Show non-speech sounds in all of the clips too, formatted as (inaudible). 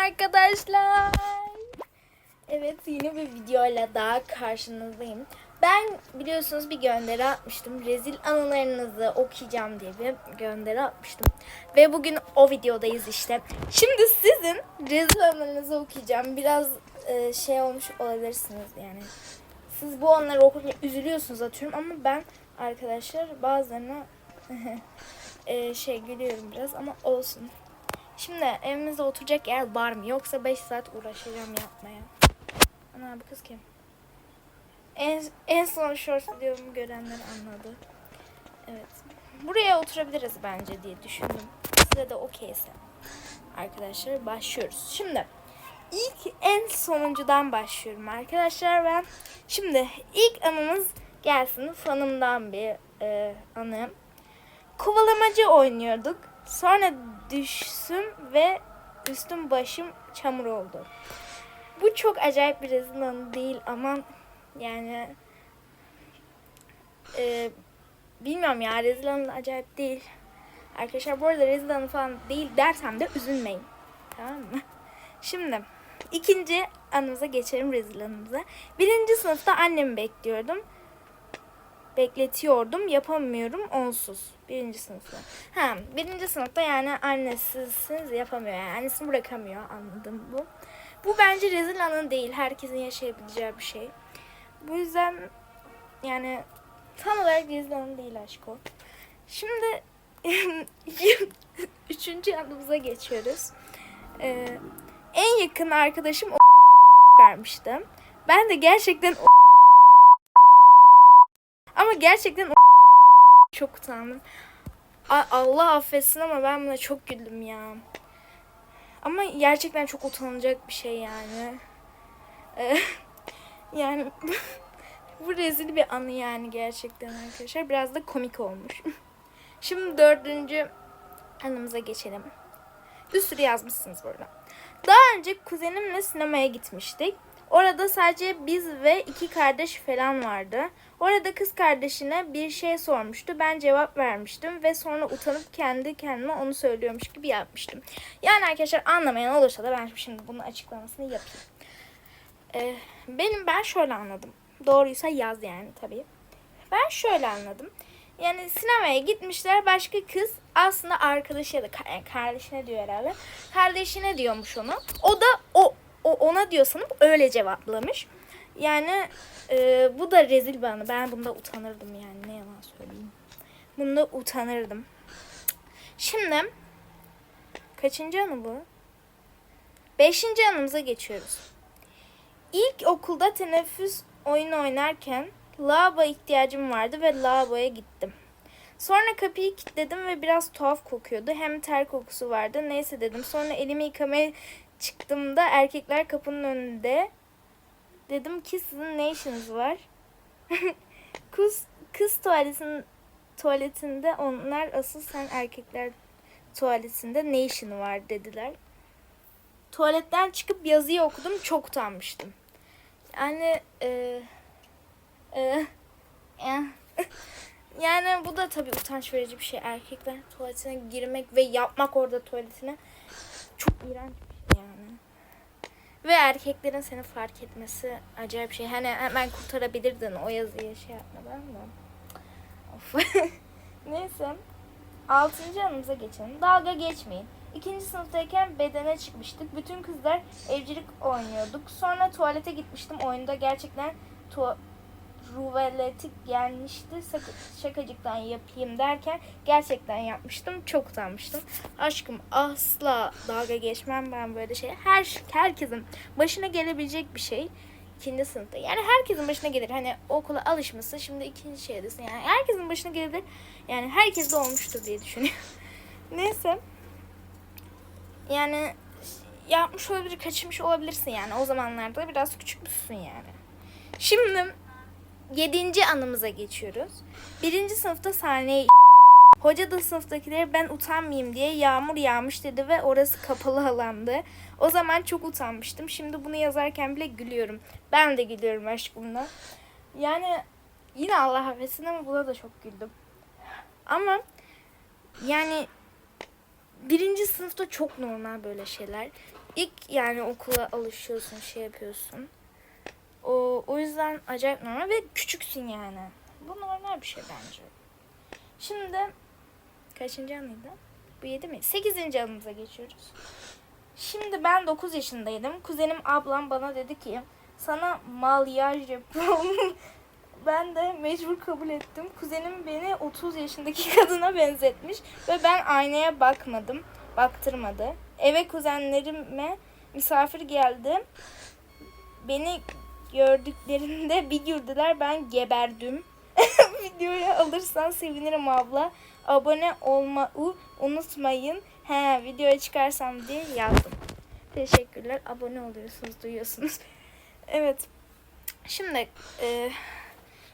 arkadaşlar. Evet yeni bir videoyla daha karşınızdayım. Ben biliyorsunuz bir gönderi atmıştım. Rezil anılarınızı okuyacağım diye bir gönderi atmıştım. Ve bugün o videodayız işte. Şimdi sizin rezil anılarınızı okuyacağım. Biraz e, şey olmuş olabilirsiniz yani. Siz bu onları okurken üzülüyorsunuz atıyorum ama ben arkadaşlar bazılarına (laughs) e, şey gülüyorum biraz ama olsun. Şimdi evimizde oturacak yer var mı? Yoksa 5 saat uğraşacağım yapmaya. Ana bu kız kim? En, en son short videomu görenler anladı. Evet. Buraya oturabiliriz bence diye düşündüm. Size de okeyse. Arkadaşlar başlıyoruz. Şimdi ilk en sonuncudan başlıyorum arkadaşlar ben. Şimdi ilk anımız gelsin. Fanımdan bir e, anı. Kovalamacı oynuyorduk. Sonra düştüm ve üstüm başım çamur oldu. Bu çok acayip bir rezil anı değil ama yani e, bilmiyorum ya rezil anı acayip değil. Arkadaşlar bu arada rezil anı falan değil dersem de üzülmeyin. Tamam mı? Şimdi ikinci anımıza geçelim rezil anımıza. Birinci sınıfta annemi bekliyordum bekletiyordum. Yapamıyorum onsuz. Birinci sınıfta. Ha, birinci sınıfta yani annesizsiniz yapamıyor. Yani annesini bırakamıyor. Anladım bu. Bu bence rezil anı değil. Herkesin yaşayabileceği bir şey. Bu yüzden yani tam olarak rezil anı değil aşk o. Şimdi (laughs) üçüncü anımıza geçiyoruz. Ee, en yakın arkadaşım o vermişti. Ben de gerçekten o ama gerçekten (laughs) çok utandım. Allah affetsin ama ben buna çok güldüm ya. Ama gerçekten çok utanılacak bir şey yani. Ee, (laughs) yani (laughs) bu rezil bir anı yani gerçekten arkadaşlar. Biraz da komik olmuş. Şimdi dördüncü anımıza geçelim. Bir sürü yazmışsınız burada. Daha önce kuzenimle sinemaya gitmiştik. Orada sadece biz ve iki kardeş falan vardı. Orada kız kardeşine bir şey sormuştu. Ben cevap vermiştim ve sonra utanıp kendi kendime onu söylüyormuş gibi yapmıştım. Yani arkadaşlar anlamayan olursa da ben şimdi bunun açıklamasını yapayım. Ee, benim ben şöyle anladım. Doğruysa yaz yani tabii. Ben şöyle anladım. Yani sinemaya gitmişler başka kız aslında arkadaşı ya da kardeşine diyor herhalde. Kardeşine diyormuş onu. O da o ona diyor sanıp öyle cevaplamış. Yani e, bu da rezil bir anı. Ben bunda utanırdım yani ne yalan söyleyeyim. Bunda utanırdım. Şimdi kaçıncı anı bu? Beşinci anımıza geçiyoruz. İlk okulda teneffüs oyun oynarken lavabo ihtiyacım vardı ve lavaboya gittim. Sonra kapıyı kilitledim ve biraz tuhaf kokuyordu. Hem ter kokusu vardı. Neyse dedim. Sonra elimi yıkamaya çıktığımda erkekler kapının önünde. Dedim ki sizin ne işiniz var? (laughs) kız kız tuvaletin tuvaletinde onlar asıl sen erkekler tuvaletinde ne işin var dediler. Tuvaletten çıkıp yazıyı okudum. Çok utanmıştım. Yani e, e, eh. (laughs) yani bu da tabii utanç verici bir şey. Erkekler tuvaletine girmek ve yapmak orada tuvaletine çok iğrenç. Ve erkeklerin seni fark etmesi acayip şey. Hani hemen kurtarabilirdin o yazıyı şey yapmadan da. Of. (laughs) Neyse. Altıncı anımıza geçelim. Dalga geçmeyin. İkinci sınıftayken bedene çıkmıştık. Bütün kızlar evcilik oynuyorduk. Sonra tuvalete gitmiştim. Oyunda gerçekten tu ruveletik gelmişti. Şakacıktan yapayım derken gerçekten yapmıştım. Çok utanmıştım. Aşkım asla dalga geçmem ben böyle şey. Her herkesin başına gelebilecek bir şey. ikinci sınıfta. Yani herkesin başına gelir. Hani okula alışmışsın. Şimdi ikinci şeydesin. Yani herkesin başına gelir. Yani herkes de olmuştur diye düşünüyorum. (laughs) Neyse. Yani yapmış olabilir, kaçırmış olabilirsin yani. O zamanlarda biraz küçükmüşsün yani. Şimdi yedinci anımıza geçiyoruz. Birinci sınıfta sahneye (laughs) Hoca da sınıftakileri ben utanmayayım diye yağmur yağmış dedi ve orası kapalı alandı. O zaman çok utanmıştım. Şimdi bunu yazarken bile gülüyorum. Ben de gülüyorum aşkımla. Yani yine Allah affetsin ama buna da çok güldüm. Ama yani birinci sınıfta çok normal böyle şeyler. ilk yani okula alışıyorsun, şey yapıyorsun. O, o yüzden acayip normal ve küçüksün yani. Bu normal bir şey bence. Şimdi kaçıncı anıydı? Bu yedi mi? Sekizinci anımıza geçiyoruz. Şimdi ben 9 yaşındaydım. Kuzenim ablam bana dedi ki sana malyaj yapalım. (laughs) ben de mecbur kabul ettim. Kuzenim beni 30 yaşındaki (laughs) kadına benzetmiş ve ben aynaya bakmadım. Baktırmadı. Eve kuzenlerime misafir geldi. Beni gördüklerinde bir güldüler ben geberdim. (laughs) Videoyu alırsan sevinirim abla. Abone olmayı unutmayın. He videoya çıkarsam diye yazdım. Teşekkürler. Abone oluyorsunuz, duyuyorsunuz. (laughs) Evet. Şimdi e,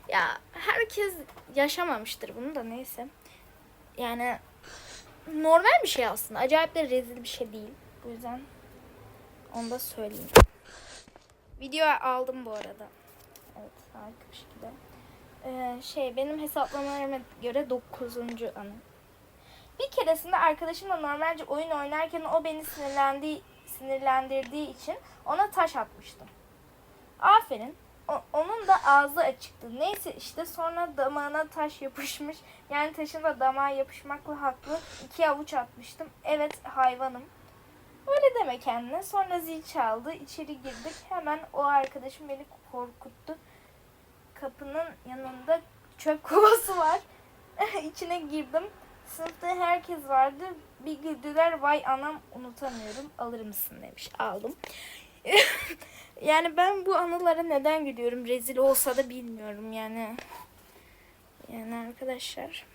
ya herkes yaşamamıştır bunu da neyse. Yani normal bir şey aslında. Acayip de rezil bir şey değil. Bu yüzden onu da söyleyeyim. Video aldım bu arada. Evet harika bir şekilde. Ee, şey benim hesaplamalarıma göre 9. anı. Bir keresinde arkadaşımla normalce oyun oynarken o beni sinirlendiği, sinirlendirdiği için ona taş atmıştım. Aferin. O- onun da ağzı açıktı. Neyse işte sonra damağına taş yapışmış. Yani taşın da damağa yapışmakla haklı. İki avuç atmıştım. Evet hayvanım. Öyle deme kendine. Sonra zil çaldı. İçeri girdik. Hemen o arkadaşım beni korkuttu. Kapının yanında çöp (laughs) kovası var. (laughs) İçine girdim. Sınıfta herkes vardı. Bir güldüler. Vay anam unutamıyorum. Alır mısın demiş. Aldım. (laughs) yani ben bu anılara neden gülüyorum? Rezil olsa da bilmiyorum yani. Yani arkadaşlar.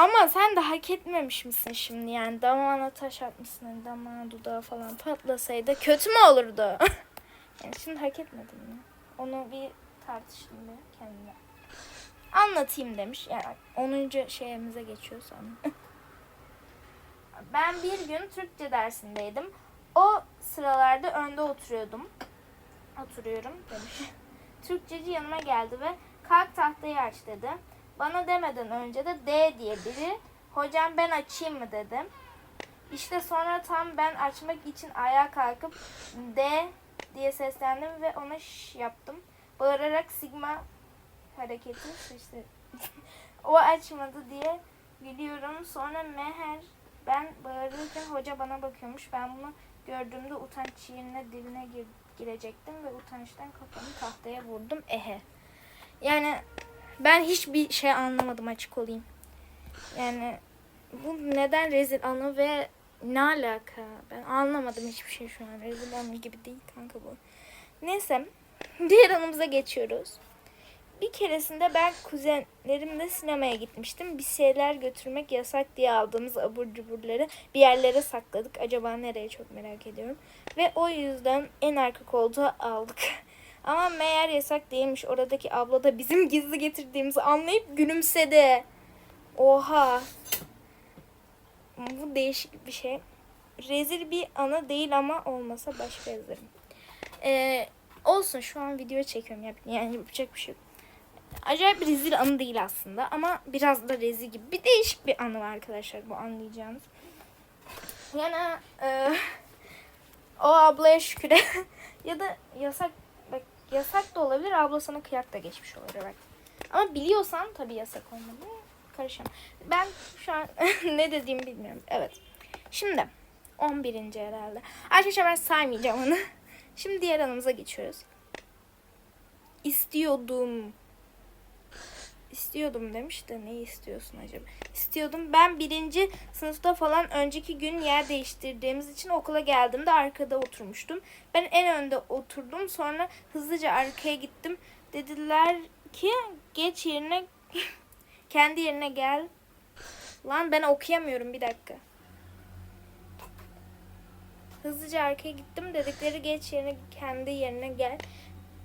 Ama sen de hak etmemiş misin şimdi yani damağına taş atmışsın hani damağına dudağı falan patlasaydı kötü mü olurdu? (laughs) yani şimdi hak etmedin mi? Onu bir tartışın bir kendine. Anlatayım demiş. Yani 10. şeyimize geçiyor sonra. (laughs) ben bir gün Türkçe dersindeydim. O sıralarda önde oturuyordum. Oturuyorum demiş. (laughs) Türkçeci yanıma geldi ve kalk tahtayı aç dedi. Bana demeden önce de D diye biri hocam ben açayım mı dedi. İşte sonra tam ben açmak için ayağa kalkıp D diye seslendim ve ona şş yaptım. Bağırarak sigma hareketi işte (laughs) o açmadı diye gülüyorum. Sonra meher ben bağırırken hoca bana bakıyormuş. Ben bunu gördüğümde utanç yerine diline gir, girecektim ve utançtan kafamı tahtaya vurdum. Ehe. Yani ben hiçbir şey anlamadım açık olayım. Yani bu neden rezil anı ve ne alaka? Ben anlamadım hiçbir şey şu an. Rezil anı gibi değil kanka bu. Neyse. Diğer anımıza geçiyoruz. Bir keresinde ben kuzenlerimle sinemaya gitmiştim. Bir şeyler götürmek yasak diye aldığımız abur cuburları bir yerlere sakladık. Acaba nereye çok merak ediyorum. Ve o yüzden en arka koltuğa aldık. (laughs) Ama meğer yasak değilmiş. Oradaki abla da bizim gizli getirdiğimizi anlayıp gülümsedi. Oha. Bu değişik bir şey. Rezil bir anı değil ama olmasa başka yazarım. Ee, olsun şu an video çekiyorum. Yani yapacak bir şey yok. Acayip rezil anı değil aslında ama biraz da rezil gibi. Bir değişik bir anı var arkadaşlar bu anlayacağınız. Yani e, o ablaya şükür (laughs) ya da yasak yasak da olabilir abla sana kıyak da geçmiş olabilir bak. Ama biliyorsan tabii yasak olmadı. Karışamam. Ben şu an (laughs) ne dediğimi bilmiyorum. Evet. Şimdi 11. herhalde. Arkadaşlar ben saymayacağım onu. (laughs) Şimdi diğer anımıza geçiyoruz. İstiyordum. İstiyordum demiş de ne istiyorsun acaba? İstiyordum. Ben birinci sınıfta falan önceki gün yer değiştirdiğimiz için okula geldiğimde arkada oturmuştum. Ben en önde oturdum. Sonra hızlıca arkaya gittim. Dediler ki geç yerine (laughs) kendi yerine gel. Lan ben okuyamıyorum bir dakika. Hızlıca arkaya gittim. Dedikleri geç yerine kendi yerine gel.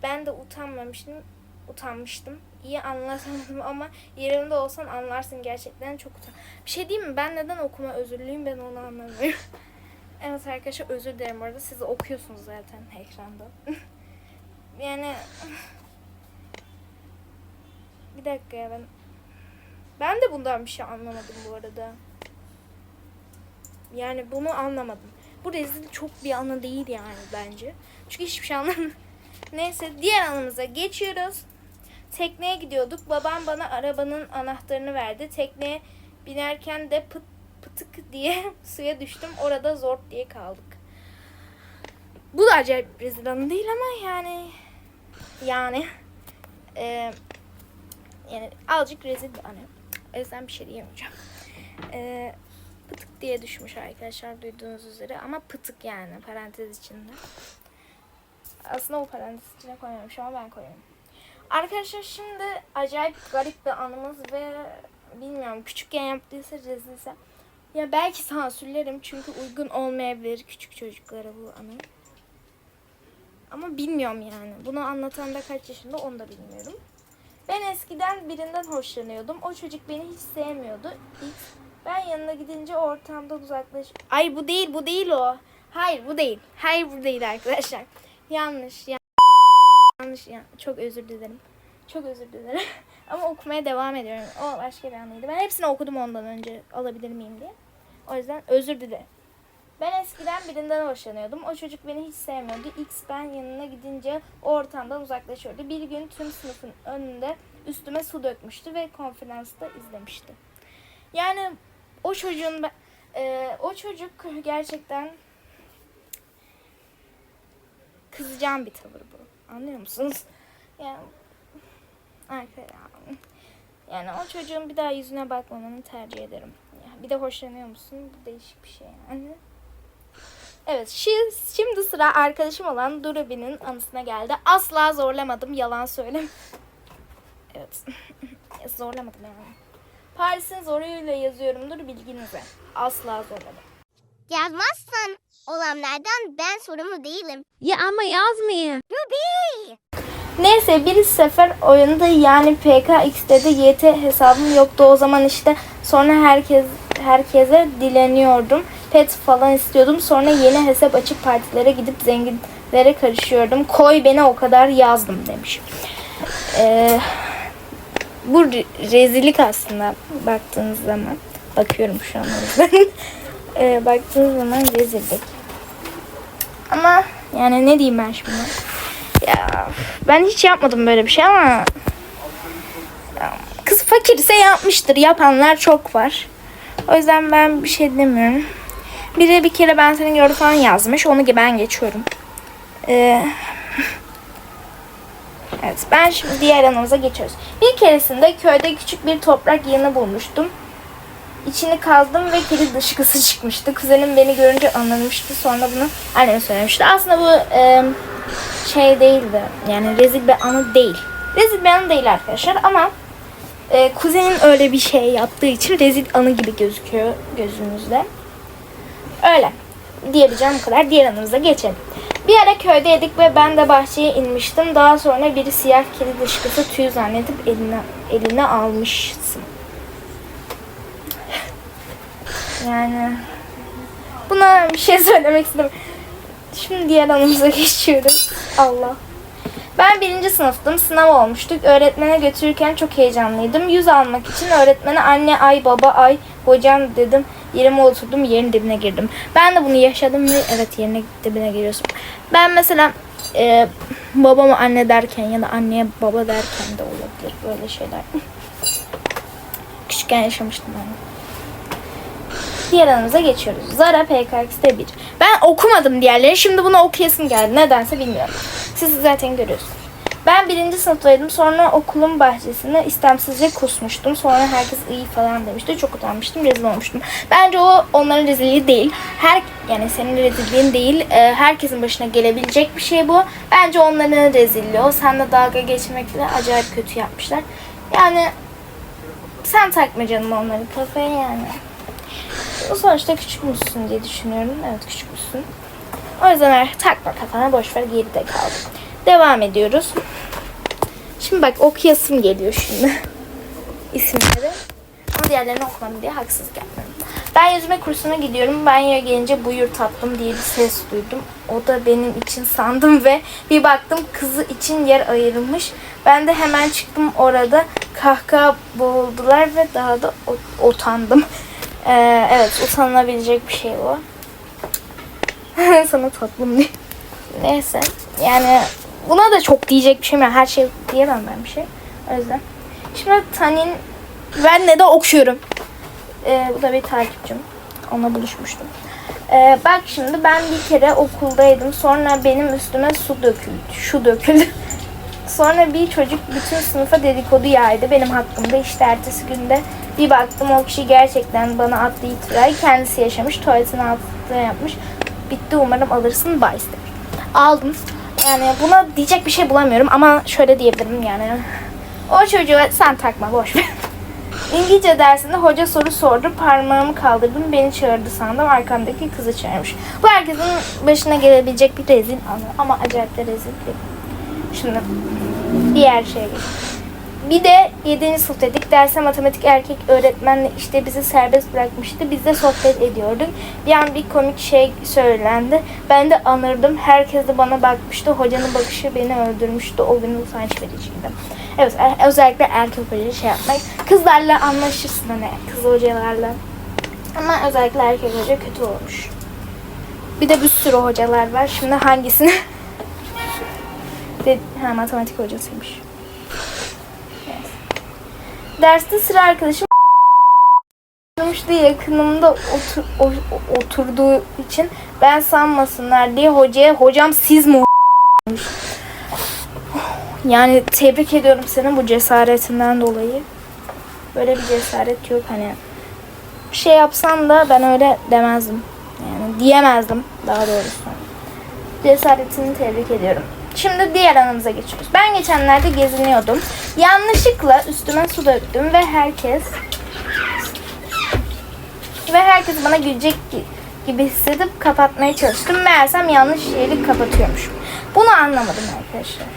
Ben de utanmamıştım. Utanmıştım. İyi anlatamadım (laughs) ama yerimde olsan anlarsın gerçekten çok utan. Bir şey diyeyim mi? Ben neden okuma özürlüyüm ben onu anlamıyorum. (laughs) evet arkadaşlar özür dilerim orada. Siz okuyorsunuz zaten ekranda. (laughs) yani (sighs) bir dakika ya ben ben de bundan bir şey anlamadım bu arada. Yani bunu anlamadım. bu rezil çok bir anı değil yani bence. Çünkü hiçbir şey anlamadım. Neyse diğer anımıza geçiyoruz. Tekneye gidiyorduk. Babam bana arabanın anahtarını verdi. Tekneye binerken de pıt pıtık diye (laughs) suya düştüm. Orada zor diye kaldık. Bu da acayip bir değil ama yani yani e, yani azıcık rezil bir anı. O yüzden bir şey diyemeyeceğim. E, pıtık diye düşmüş arkadaşlar duyduğunuz üzere ama pıtık yani parantez içinde. Aslında o parantez içine koymamış ama ben koyuyorum. Arkadaşlar şimdi acayip garip bir anımız ve bilmiyorum küçükken yaptıysa rezilse ya belki sansürlerim çünkü uygun olmayabilir küçük çocuklara bu anı. Ama bilmiyorum yani. Bunu anlatan da kaç yaşında onu da bilmiyorum. Ben eskiden birinden hoşlanıyordum. O çocuk beni hiç sevmiyordu. Ben yanına gidince ortamdan uzaklaş... Ay bu değil bu değil o. Hayır bu değil. Hayır bu değil arkadaşlar. Yanlış. yan- Yanlış. ya- Çok özür dilerim. Çok özür dilerim. (laughs) Ama okumaya devam ediyorum. O başka bir anıydı. Ben hepsini okudum ondan önce alabilir miyim diye. O yüzden özür dilerim. Ben eskiden birinden hoşlanıyordum. O çocuk beni hiç sevmiyordu. X ben yanına gidince o ortamdan uzaklaşıyordu. Bir gün tüm sınıfın önünde üstüme su dökmüştü ve konferansta izlemişti. Yani o çocuğun e, o çocuk gerçekten kızacağım bir tavır bu. Anlıyor musunuz? Yani arkadaşlar yani o çocuğun bir daha yüzüne bakmamanı tercih ederim. Ya bir de hoşlanıyor musun? Bu değişik bir şey yani. Evet, şi- şimdi sıra arkadaşım olan Durubi'nin anısına geldi. Asla zorlamadım, yalan söylem. Evet, (laughs) zorlamadım yani. Paris'in zoruyla yazıyorumdur bilginize. Asla zorlamadım. Yazmazsan olanlardan ben sorumlu değilim. Ya ama yazmayayım. Ruby! Neyse bir sefer oyunda yani PKX'de de YT hesabım yoktu o zaman işte sonra herkes herkese dileniyordum. Pet falan istiyordum. Sonra yeni hesap açıp partilere gidip zenginlere karışıyordum. Koy beni o kadar yazdım demiş. Ee, bu re- rezillik aslında baktığınız zaman. Bakıyorum şu an o yüzden. (laughs) Ee, baktığınız zaman rezillik. Ama yani ne diyeyim ben şimdi? Ya ben hiç yapmadım böyle bir şey ama kız fakirse yapmıştır. Yapanlar çok var. O yüzden ben bir şey demiyorum. Biri bir kere ben seni gördüm falan yazmış. Onu ben geçiyorum. Ee, (laughs) evet ben şimdi diğer anımıza geçiyoruz. Bir keresinde köyde küçük bir toprak yığını bulmuştum. İçini kazdım ve kedi dışkısı çıkmıştı. Kuzenim beni görünce anlamıştı. Sonra bunu anneme söylemişti. Aslında bu e, şey değildi. Yani rezil bir anı değil. Rezil bir anı değil arkadaşlar ama e, kuzenin öyle bir şey yaptığı için rezil anı gibi gözüküyor gözünüzde. Öyle. Diyebileceğim bu kadar. Diğer anımıza geçelim. Bir ara köydeydik ve ben de bahçeye inmiştim. Daha sonra biri siyah kedi dışkısı tüy zannedip eline, eline almışsın. Yani buna bir şey söylemek istedim. Şimdi diğer anımıza (laughs) geçiyoruz. Allah. Ben birinci sınıftım. Sınav olmuştuk. Öğretmene götürürken çok heyecanlıydım. Yüz almak için öğretmene anne ay baba ay hocam dedim. Yerime oturdum. Yerin dibine girdim. Ben de bunu yaşadım ve evet yerine dibine giriyorsun. Ben mesela e, babama anne derken ya da anneye baba derken de olabilir böyle şeyler. (laughs) Küçükken yaşamıştım ben. de. Diğer anımıza geçiyoruz. Zara PKX'de 1. Ben okumadım diğerleri. Şimdi bunu okuyasım geldi. Nedense bilmiyorum. Siz zaten görüyorsunuz. Ben birinci sınıftaydım. Sonra okulun bahçesine istemsizce kusmuştum. Sonra herkes iyi falan demişti. Çok utanmıştım. Rezil olmuştum. Bence o onların rezilliği değil. Her yani senin rezilliğin değil. e, herkesin başına gelebilecek bir şey bu. Bence onların rezilliği o. Seninle dalga geçmekle acayip kötü yapmışlar. Yani sen takma canım onların kafaya yani. Sonuçta küçük müsün diye düşünüyorum. Evet küçük müsün. O yüzden takma kafana boş ver geride kaldı. Devam ediyoruz. Şimdi bak okuyasım geliyor şimdi. (laughs) İsimleri. Ama diğerlerini okumadım diye haksızlık yapmıyorum. Ben yüzme kursuna gidiyorum. Banyoya gelince buyur tatlım diye bir ses duydum. O da benim için sandım ve bir baktım kızı için yer ayırılmış. Ben de hemen çıktım orada. Kahkaha boğuldular ve daha da utandım. (laughs) Ee, evet utanılabilecek bir şey bu. (laughs) Sana tatlım diye. Neyse. Yani buna da çok diyecek bir şeyim yok. Her şey diyemem ben bir şey. O yüzden. Şimdi Tanin ben ne de okuyorum. Ee, bu da bir takipçim. Onunla buluşmuştum. Ee, bak şimdi ben bir kere okuldaydım. Sonra benim üstüme su döküldü. Şu döküldü. Sonra bir çocuk bütün sınıfa dedikodu yaydı benim hakkımda. İşte ertesi günde bir baktım o kişi gerçekten bana attığı itirayı kendisi yaşamış. Tuvaletin altında yapmış. Bitti umarım alırsın bye. Aldım. Yani buna diyecek bir şey bulamıyorum ama şöyle diyebilirim yani. O çocuğu sen takma boş ver. (laughs) İngilizce dersinde hoca soru sordu. Parmağımı kaldırdım. Beni çağırdı sandım. Arkamdaki kızı çağırmış. Bu herkesin başına gelebilecek bir rezil anı. Ama acayip de rezil değil. Şimdi diğer geçelim. Bir de 7. sınıftaydık. Derse matematik erkek öğretmenle işte bizi serbest bırakmıştı. Biz de sohbet ediyorduk. Bir an bir komik şey söylendi. Ben de anırdım. Herkes de bana bakmıştı. Hocanın bakışı beni öldürmüştü. O gün utanç vericiydi. Evet er- özellikle erkek hoca şey yapmak. Kızlarla anlaşırsın hani kız hocalarla. Ama özellikle erkek hoca kötü olmuş. Bir de bir sürü hocalar var. Şimdi hangisini? (laughs) de, ha, matematik hocasıymış. Neyse. Derste sıra arkadaşım (laughs) oturmuştu yakınımda otur, o- oturduğu için ben sanmasınlar diye hocaya hocam siz mi o-" (laughs) yani tebrik ediyorum seni bu cesaretinden dolayı. Böyle bir cesaret yok hani. Bir şey yapsan da ben öyle demezdim. Yani diyemezdim daha doğrusu. Cesaretini tebrik ediyorum. Şimdi diğer anımıza geçiyoruz. Ben geçenlerde geziniyordum. Yanlışlıkla üstüme su döktüm ve herkes ve herkes bana gülecek gi- gibi hissedip kapatmaya çalıştım. Meğersem yanlış yeri kapatıyormuşum. Bunu anlamadım arkadaşlar.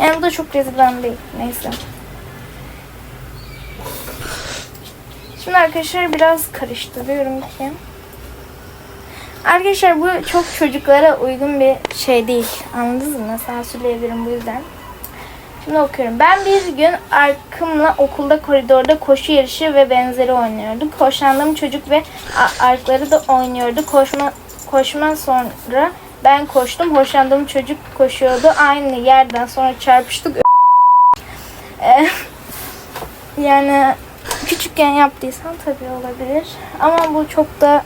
Yani bu da çok rezil bir değil. Neyse. Şimdi arkadaşlar biraz karıştırıyorum ki. Arkadaşlar bu çok çocuklara uygun bir şey değil. Anladınız mı? Sansürleyebilirim bu yüzden. Şimdi okuyorum. Ben bir gün arkımla okulda koridorda koşu yarışı ve benzeri oynuyorduk. Hoşlandığım çocuk ve arkları da oynuyordu. Koşma koşma sonra ben koştum. Hoşlandığım çocuk koşuyordu. Aynı yerden sonra çarpıştık. (laughs) Yani küçükken yaptıysan tabii olabilir. Ama bu çok da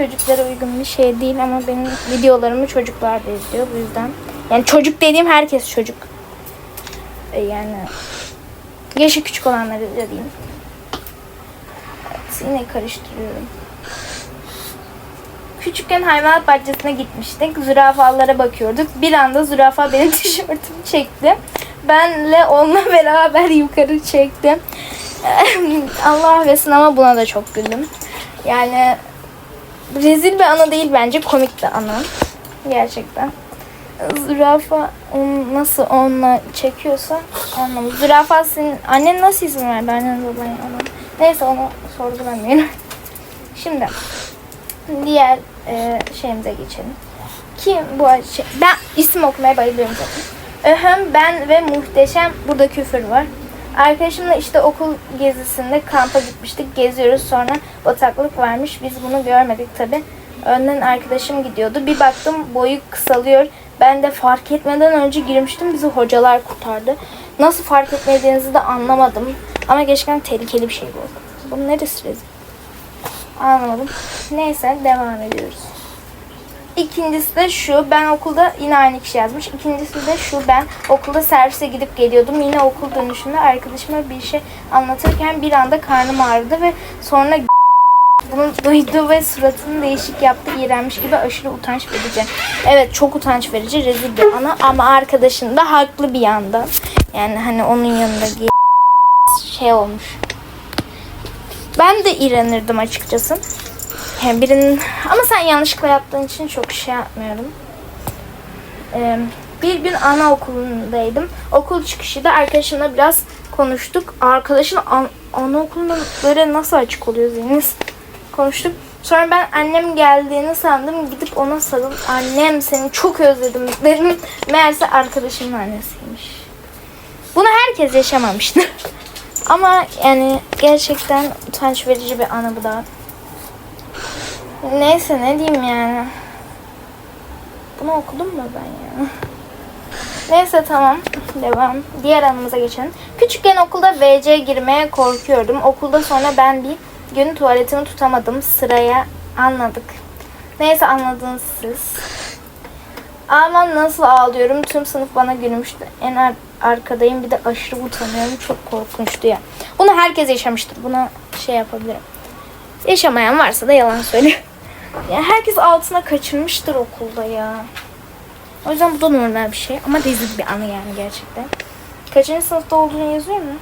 çocuklara uygun bir şey değil ama benim videolarımı çocuklar da izliyor bu yüzden. Yani çocuk dediğim herkes çocuk. E, Yani yaşı küçük olanları da diyeyim. Evet, yine karıştırıyorum. Küçükken hayvanat bahçesine gitmiştik. Zürafalara bakıyorduk. Bir anda zürafa benim (laughs) tişörtümü çekti. Benle onunla (laughs) beraber yukarı çekti. (laughs) Allah affetsin ama buna da çok güldüm. Yani rezil bir anı değil bence komik bir anı. Gerçekten. Zürafa onu nasıl onunla çekiyorsa anlamadım. Zürafa senin annen nasıl izin verdi annen baban ona? Neyse onu sorgulamıyorum. Şimdi diğer e, şeyimize geçelim. Kim bu şey? Ben isim okumaya bayılıyorum zaten. Öhem, ben ve muhteşem burada küfür var. Arkadaşımla işte okul gezisinde kampa gitmiştik. Geziyoruz sonra bataklık varmış. Biz bunu görmedik tabi. Önden arkadaşım gidiyordu. Bir baktım boyu kısalıyor. Ben de fark etmeden önce girmiştim. Bizi hocalar kurtardı. Nasıl fark etmediğinizi de anlamadım. Ama gerçekten tehlikeli bir şey bu. Bunun neresi rezil? Anlamadım. Neyse devam ediyoruz. İkincisi de şu. Ben okulda yine aynı kişi yazmış. İkincisi de şu. Ben okulda servise gidip geliyordum. Yine okul dönüşünde arkadaşıma bir şey anlatırken bir anda karnım ağrıdı ve sonra bunu duydu ve suratını değişik yaptı. İğrenmiş gibi aşırı utanç verici. Evet çok utanç verici. Rezil bir ana ama arkadaşın da haklı bir yandan. Yani hani onun yanında şey olmuş. Ben de iğrenirdim açıkçası. Yani birinin ama sen yanlışlıkla yaptığın için çok şey yapmıyorum. Ee, bir gün anaokulundaydım. Okul çıkışı da arkadaşımla biraz konuştuk. Arkadaşın an, anaokulunda böyle nasıl açık oluyor zihniniz? Konuştuk. Sonra ben annem geldiğini sandım. Gidip ona sarılıp annem seni çok özledim dedim. Meğerse arkadaşımın annesiymiş. Bunu herkes yaşamamıştı. (laughs) Ama yani gerçekten utanç verici bir anı bu da. Neyse ne diyeyim yani. Bunu okudum mu ben ya? Neyse tamam. Devam. Diğer anımıza geçelim. Küçükken okulda WC girmeye korkuyordum. Okulda sonra ben bir gün tuvaletimi tutamadım. Sıraya anladık. Neyse anladınız siz. Aman nasıl ağlıyorum. Tüm sınıf bana gülmüştü. En ar- arkadayım bir de aşırı utanıyorum. Çok korkunçtu ya. Bunu herkes yaşamıştır. Buna şey yapabilirim. Yaşamayan varsa da yalan söylüyor. Ya herkes altına kaçırmıştır okulda ya. O yüzden bu da normal bir şey. Ama rezil bir anı yani gerçekten. Kaçıncı sınıfta olduğunu yazıyor mu?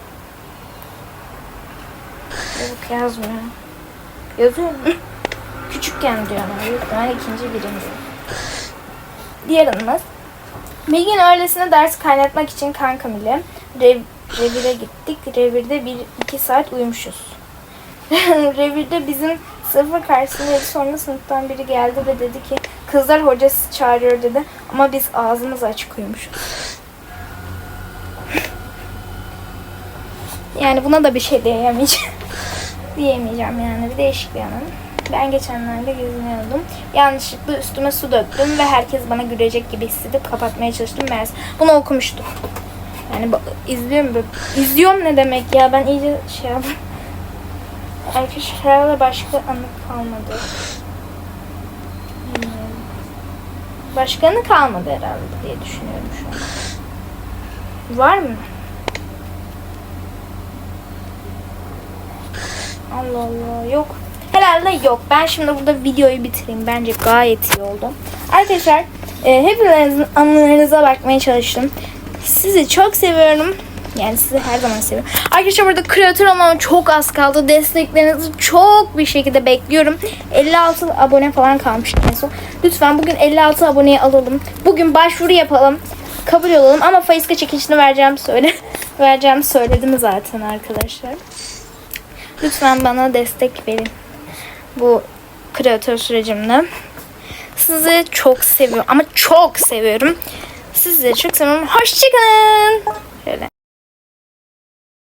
Yok yazmıyor. Yazıyor mu? Küçükken diyor ama. Yok ben ikinci birinci. Diğer anımız. Bir gün öğlesine ders kaynatmak için kankam ile rev, revire gittik. Revirde bir iki saat uyumuşuz. (laughs) Revirde bizim sınıfın karşısındaydı. Sonra sınıftan biri geldi ve dedi ki kızlar hocası çağırıyor dedi. Ama biz ağzımız açık uyumuşuz. Yani buna da bir şey diyemeyeceğim. (laughs) diyemeyeceğim yani. Bir değişik bir anım. Ben geçenlerde geziniyordum. Yanlışlıkla üstüme su döktüm ve herkes bana gülecek gibi hissedip kapatmaya çalıştım. Meğerse bunu okumuştum. Yani izliyorum. İzliyorum ne demek ya? Ben iyice şey yaptım. Arkadaşlar herhalde başka anı kalmadı. Bilmiyorum. Başka anı kalmadı herhalde diye düşünüyorum şu an. Var mı? Allah Allah yok. Herhalde yok. Ben şimdi burada videoyu bitireyim. Bence gayet iyi oldu. Arkadaşlar e, hepinizin anılarınıza bakmaya çalıştım. Sizi çok seviyorum. Yani sizi her zaman seviyorum. Arkadaşlar burada kreatör olmama çok az kaldı. Desteklerinizi çok bir şekilde bekliyorum. 56 abone falan kalmıştı en son. Lütfen bugün 56 aboneyi alalım. Bugün başvuru yapalım. Kabul olalım ama Faizka çekilişini vereceğim söyle. (laughs) vereceğim söyledim zaten arkadaşlar. Lütfen bana destek verin. Bu kreatör sürecimde. Sizi çok seviyorum ama çok seviyorum. Sizleri çok seviyorum. Hoşçakalın.